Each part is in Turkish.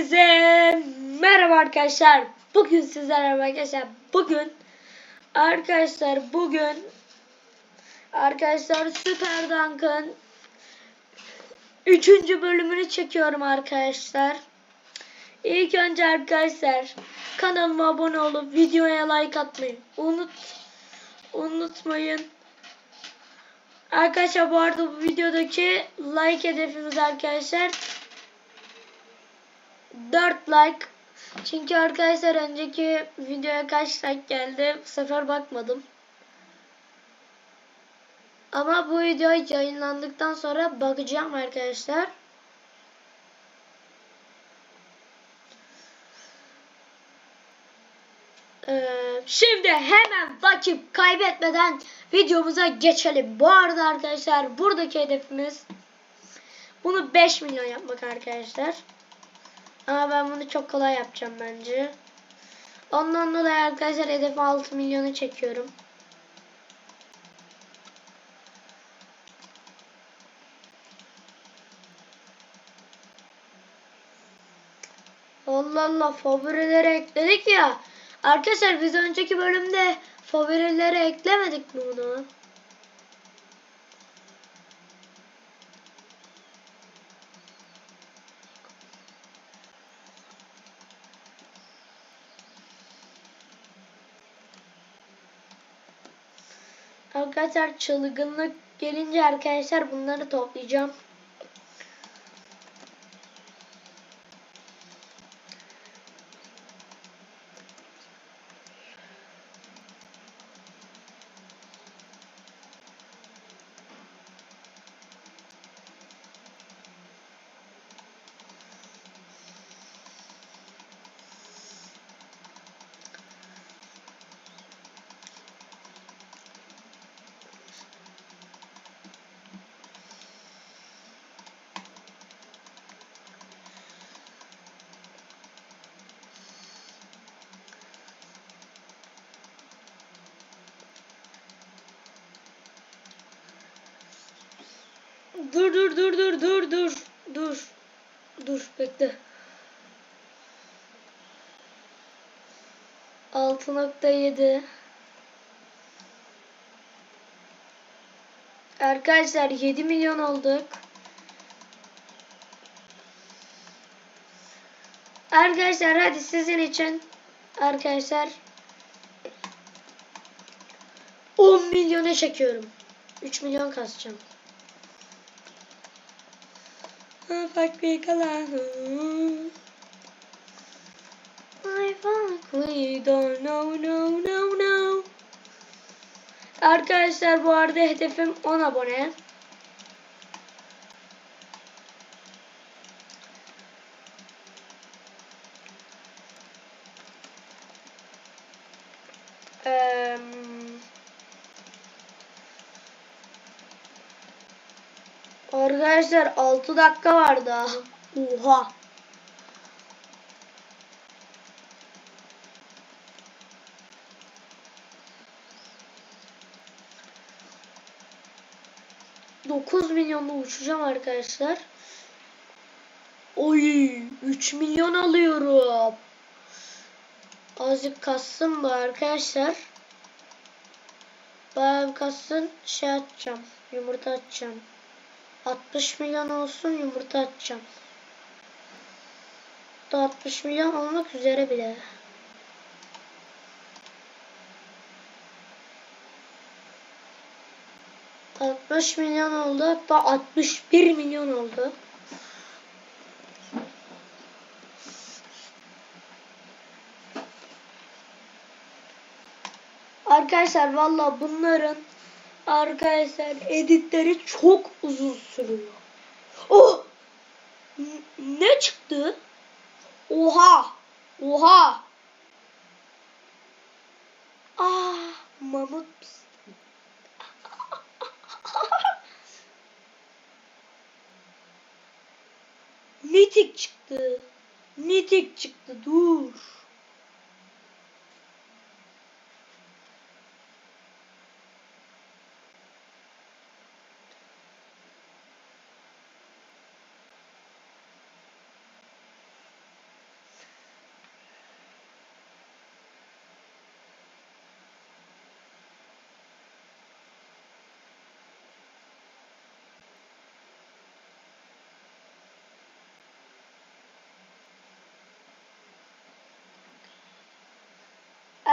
Hepinize merhaba arkadaşlar. Bugün sizlerle arkadaşlar. Bugün arkadaşlar bugün arkadaşlar Süper Dunk'ın 3. bölümünü çekiyorum arkadaşlar. İlk önce arkadaşlar kanalıma abone olup videoya like atmayı unut unutmayın. Arkadaşlar bu arada bu videodaki like hedefimiz arkadaşlar 4 like. Çünkü arkadaşlar önceki videoya kaç like geldi bu sefer bakmadım. Ama bu video yayınlandıktan sonra bakacağım arkadaşlar. Ee, şimdi hemen vakit kaybetmeden videomuza geçelim. Bu arada arkadaşlar buradaki hedefimiz bunu 5 milyon yapmak arkadaşlar. Ama ben bunu çok kolay yapacağım bence. Ondan dolayı arkadaşlar hedef 6 milyonu çekiyorum. Allah Allah favorileri ekledik ya. Arkadaşlar biz önceki bölümde favorileri eklemedik mi bunu? Arkadaşlar çılgınlık gelince arkadaşlar bunları toplayacağım. Dur dur dur dur dur dur dur. Dur bekle. 6.7 Arkadaşlar 7 milyon olduk. Arkadaşlar hadi sizin için arkadaşlar 10 milyona çekiyorum. 3 milyon kasacağım. Fuck we kalan. I fuck we don't know no no no. Arkadaşlar bu arada hedefim 10 abone. Arkadaşlar 6 dakika var daha. Oha. Dokuz milyonla uçacağım arkadaşlar. Oy 3 milyon alıyorum. Azıcık kassın bu arkadaşlar. Bayağı kassın şey atacağım. Yumurta atacağım. 60 milyon olsun yumurta atacağım. Da 60 milyon olmak üzere bile. Altmış milyon oldu. Hatta 61 milyon oldu. Arkadaşlar valla bunların Arkadaşlar editleri çok uzun sürüyor. Oh! Ne çıktı? Oha! Oha! Ah, mamut. Mitik çıktı. Mitik çıktı. Dur.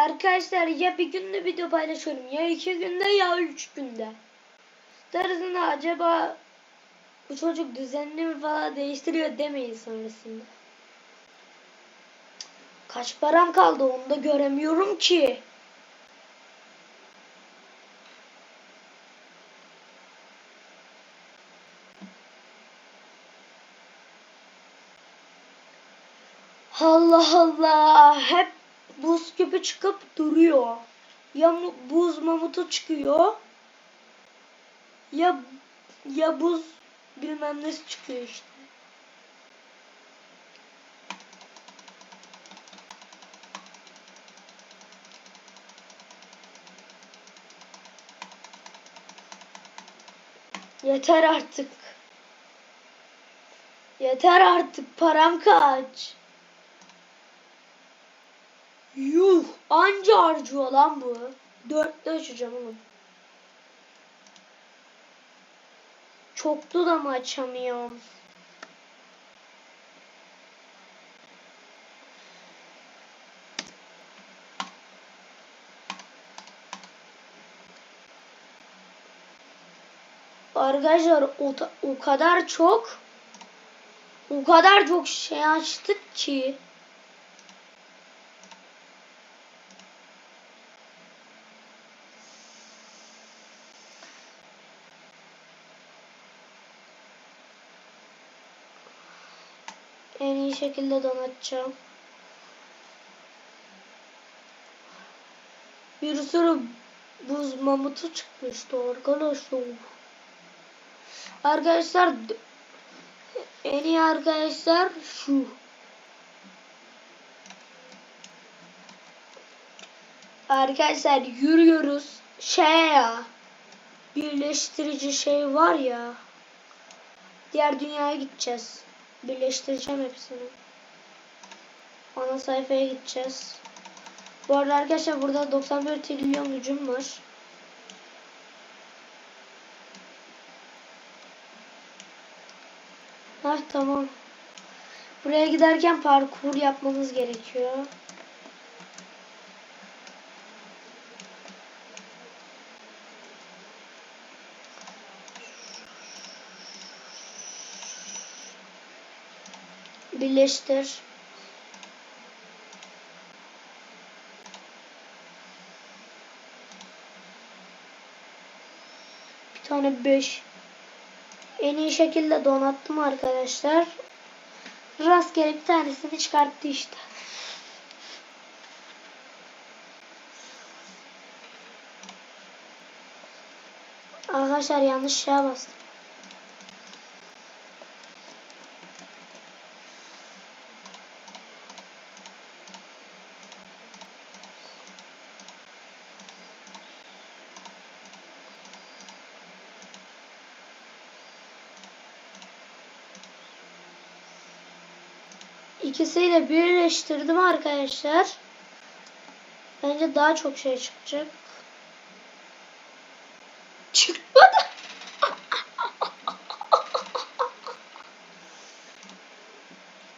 Arkadaşlar ya bir günde video paylaşıyorum ya iki günde ya üç günde. Tarzında acaba bu çocuk düzenli mi falan değiştiriyor demeyin sonrasında. Kaç param kaldı onu da göremiyorum ki. Allah Allah hep buz küpü çıkıp duruyor. Ya buz mamutu çıkıyor. Ya ya buz bilmem nesi çıkıyor işte. Yeter artık. Yeter artık param kaç. Anca harcıyor lan bu. Dörtte açacağım oğlum. Çoklu da mı açamıyorum? Arkadaşlar o, o kadar çok o kadar çok şey açtık ki en iyi şekilde donatacağım. Bir sürü buz mamutu çıkmıştı arkadaşlar. Arkadaşlar en iyi arkadaşlar şu. Arkadaşlar yürüyoruz. Şey ya. Birleştirici şey var ya. Diğer dünyaya gideceğiz. Birleştireceğim hepsini. Ana sayfaya gideceğiz. Bu arada arkadaşlar burada 91 trilyon gücüm var. Hah tamam. Buraya giderken parkur yapmamız gerekiyor. Birleştir. Bir tane 5. En iyi şekilde donattım arkadaşlar. Rastgele bir tanesini çıkarttı işte. Arkadaşlar yanlış şeye bastım. İkisiyle birleştirdim arkadaşlar. Bence daha çok şey çıkacak. Çıkmadı.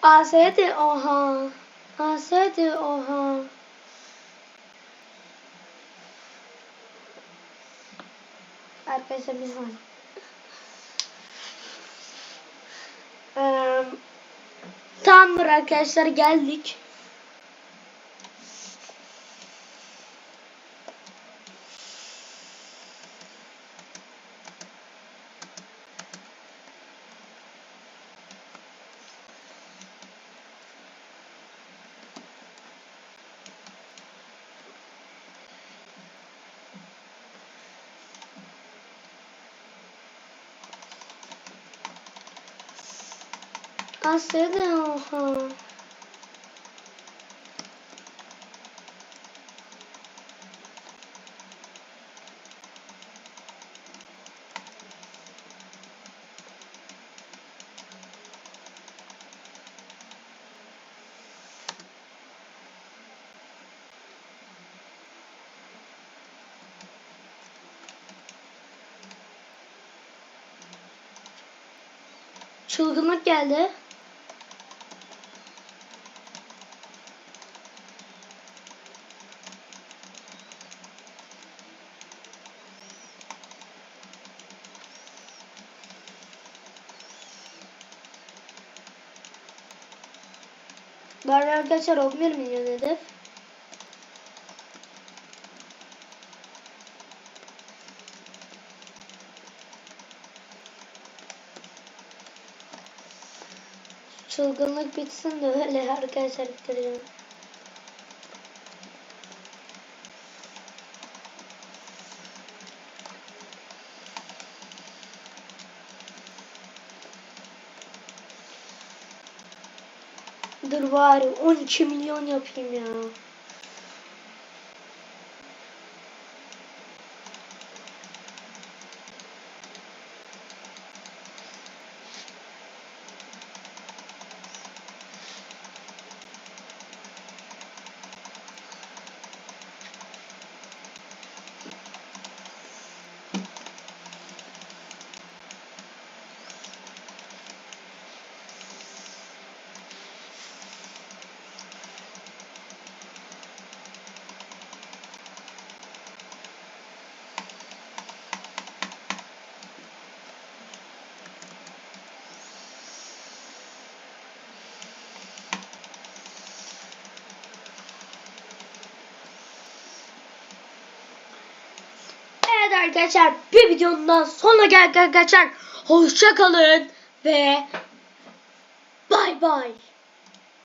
ASD oha. ASD oha. Arkadaşlar biz var. Eee Tamamdır arkadaşlar geldik. Aslında oha. Çılgınlık geldi. Var arkadaşlar 11 milyon hedef. Çılgınlık bitsin de öyle arkadaşlar bitireceğim. Dur bari 12 milyon yapayım ya. Arkadaşlar bir videonun sonuna geldik arkadaşlar. Hoşça kalın ve bay bay.